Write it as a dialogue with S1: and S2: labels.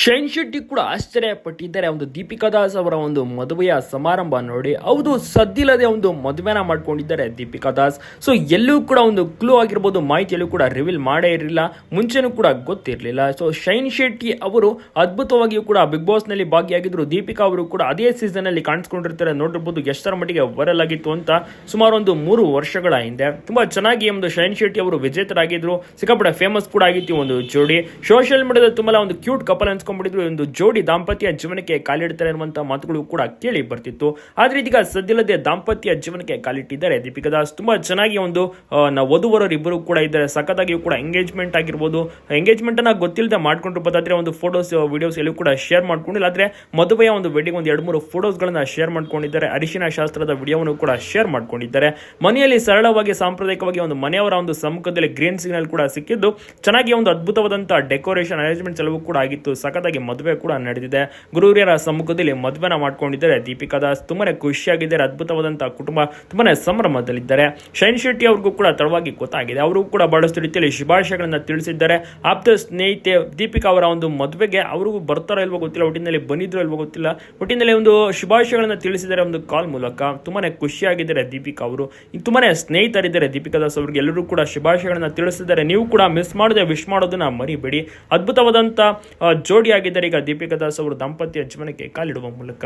S1: Shine Shetty ಕೂಡ ಆಶ್ಚರ್ಯಪಟ್ಟಿದ್ದಾರೆ. ಒಂದು ದೀಪಿಕಾ ದಾಸ್ ಅವರ ಒಂದು ಮದುವೆಯ ಸಮಾರಂಭ ನೋಡಿ ಹೌದು, ಸದ್ದಿಲ್ಲದೆ ಒಂದು ಮದುವೆನ ಮಾಡ್ಕೊಂಡಿದ್ದಾರೆ ದೀಪಿಕಾ ದಾಸ್. ಸೊ ಎಲ್ಲೂ ಕೂಡ ಒಂದು ಕ್ಲೂ ಆಗಿರ್ಬೋದು, ಮಾಹಿತಿಯಲ್ಲೂ ಕೂಡ ರಿವೀಲ್ ಮಾಡೇ ಇರಲಿಲ್ಲ, ಮುಂಚೆನೂ ಕೂಡ ಗೊತ್ತಿರಲಿಲ್ಲ. ಸೊ ಶೈನ್ ಶೆಟ್ಟಿ ಅವರು ಅದ್ಭುತವಾಗಿಯೂ ಕೂಡ ಬಿಗ್ ಬಾಸ್ನಲ್ಲಿ ಭಾಗಿಯಾಗಿದ್ರು. ದೀಪಿಕಾ ಅವರು ಕೂಡ ಅದೇ ಸೀಸನ್ ಅಲ್ಲಿ ಕಾಣಿಸ್ಕೊಂಡಿರ್ತಾರೆ. ನೋಡಿರ್ಬೋದು, ಎಷ್ಟರ ಮಟ್ಟಿಗೆ ವೈರಲ್ ಆಗಿತ್ತು ಅಂತ ಸುಮಾರು ಒಂದು ಮೂರು ವರ್ಷಗಳ ಹಿಂದೆ. ತುಂಬಾ ಚೆನ್ನಾಗಿ ಒಂದು ಶೈನ್ ಶೆಟ್ಟಿ ಅವರು ವಿಜೇತರಾಗಿದ್ರು. ಸಿಕ್ಕಾಪಟ್ಟೆ ಫೇಮಸ್ ಕೂಡ ಆಗಿತ್ತು ಒಂದು ಜೋಡಿ. ಸೋಷಿಯಲ್ ಮೀಡಿಯಾದಲ್ಲಿ ತುಂಬಾ ಒಂದು ಕ್ಯೂಟ್ ಕಪಲ್ ಅನ್ಸ್ಕೊಂಡ್ಬಿಟ್ಟಿದ್ರು ಒಂದು ಜೋಡಿ ದಾಂಪತ್ಯ ಜೀವನಕ್ಕೆ ಕಾಲಿಡ್ತಾರೆ ಅನ್ನುವಂತ ಮಾತುಗಳು ಕೂಡ ಕೇಳಿ ಬರ್ತಿತ್ತು. ಆದ್ರೆ ಇದೀಗ ಸದ್ಯಲ್ಲದೆ ದಾಂಪತ್ಯ ಜೀವನಕ್ಕೆ ಕಾಲಿಟ್ಟಿದ್ದಾರೆ. ದೀಪಿಕಾ ದಾಸ್ ತುಂಬಾ ಚೆನ್ನಾಗಿ ಒಂದು ಆ, ನ- ವಧುವರರು ಇಬ್ಬರು ಕೂಡ ಇದ್ದಾರೆ. ಸಖತ್ತಾಗಿಯೂ ಕೂಡ ಎಂಗೇಜ್ಮೆಂಟ್ ಆಗಿರ್ಬೋದು. ಎಂಗೇಜ್ಮೆಂಟ್ ಅನ್ನ ಗೊತ್ತಿಲ್ಲದೆ ಮಾಡ್ಕೊಂಡಿರ್ಬೋದಾದ್ರೆ ಒಂದು ಫೋಟೋಸ್ ವಿಡಿಯೋಸ್ ಎಲ್ಲೂ ಕೂಡ ಶೇರ್ ಮಾಡ್ಕೊಂಡಿಲ್ಲ. ಆದರೆ ಮದುವೆಯ ಒಂದು ವೆಡ್ಡಿಂಗ್ ಒಂದು ಎರಡು ಮೂರು ಫೋಟೋಸ್ ಗಳನ್ನ ಶೇರ್ ಮಾಡ್ಕೊಂಡಿದ್ದಾರೆ. ಅರಿಶಿನ ಶಾಸ್ತ್ರದ ವಿಡಿಯೋವನ್ನು ಕೂಡ ಶೇರ್ ಮಾಡ್ಕೊಂಡಿದ್ದಾರೆ. ಮನೆಯಲ್ಲಿ ಸರಳವಾಗಿ ಸಾಂಪ್ರದಾಯಿಕವಾಗಿ ಒಂದು ಮನೆಯವರ ಒಂದು ಸಮ್ಮುಖದಲ್ಲಿ ಗ್ರೀನ್ ಸಿಗ್ನಲ್ ಕೂಡ ಸಿಕ್ಕಿದ್ದು. ಚೆನ್ನಾಗಿ ಒಂದು ಅದ್ಭುತವಾದಂತಹ ಡೆಕೋರೇಷನ್ ಅರೇಂಜ್ಮೆಂಟ್ಸ್ ಎಲ್ಲವೂ ಕೂಡ ಆಗಿತ್ತು. ಸಖತ್ತಾಗಿ ಮದುವೆ ಕೂಡ ನಡೆದಿದೆ. ಗುರುಹಿರಿಯರ ಸಮ್ಮುಖದಲ್ಲಿ ಮದುವೆನ ಮಾಡ್ಕೊಂಡಿದ್ದಾರೆ. ದೀಪಿಕಾ ದಾಸ್ ತುಂಬಾನೇ ಖುಷಿಯಾಗಿದ್ದಾರೆ. ಅದ್ಭುತವಾದಂತಹ ಕುಟುಂಬ ತುಂಬಾನೇ ಸಂಭ್ರಮದಲ್ಲಿದ್ದಾರೆ. ಶೈನ್ ಶೆಟ್ಟಿ ಅವ್ರಿಗೂ ಕೂಡ ತಡವಾಗಿ ಗೊತ್ತಾಗಿದೆ. ಅವರು ಕೂಡ ಬಹಳಷ್ಟು ರೀತಿಯಲ್ಲಿ ಶುಭಾಶಯಗಳನ್ನು ತಿಳಿಸಿದ್ದಾರೆ. ಆಪ್ತ ಸ್ನೇಹಿತೆ ದೀಪಿಕಾ ಅವರ ಒಂದು ಮದುವೆಗೆ ಅವ್ರಿಗೂ ಬರ್ತಾರೋ ಇಲ್ವೋ ಗೊತ್ತಿಲ್ಲ. ಒಟ್ಟಿನಲ್ಲಿ ಬಂದಿದ್ರು ಇಲ್ವೋ ಗೊತ್ತಿಲ್ಲ. ಒಟ್ಟಿನಲ್ಲಿ ಒಂದು ಶುಭಾಶಯಗಳನ್ನು ತಿಳಿಸಿದ್ದಾರೆ ಒಂದು ಕಾಲ್ ಮೂಲಕ. ತುಂಬಾನೇ ಖುಷಿಯಾಗಿದ್ದಾರೆ ದೀಪಿಕಾ ಅವರು. ತುಂಬಾನೇ ಸ್ನೇಹಿತರಿದ್ದಾರೆ ದೀಪಿಕಾ ದಾಸ್ ಅವರಿಗೆ. ಎಲ್ಲರೂ ಕೂಡ ಶುಭಾಶಯಗಳನ್ನು ತಿಳಿಸಿದ್ದಾರೆ. ನೀವು ಕೂಡ ಮಿಸ್ ಮಾಡದೆ ವಿಶ್ ಮಾಡೋದನ್ನ ಮರಿಬೇಡಿ. ಅದ್ಭುತವಾದಂಥ ಆ, ಜೋಡಿಯಾಗಿದ್ದಾರೆ ಈಗ ದೀಪಿಕಾ ದಾಸ್ ಅವರು ದಾಂಪತ್ಯ ಜೀವನಕ್ಕೆ ಕಾಲಿಡುವ ಮೂಲಕ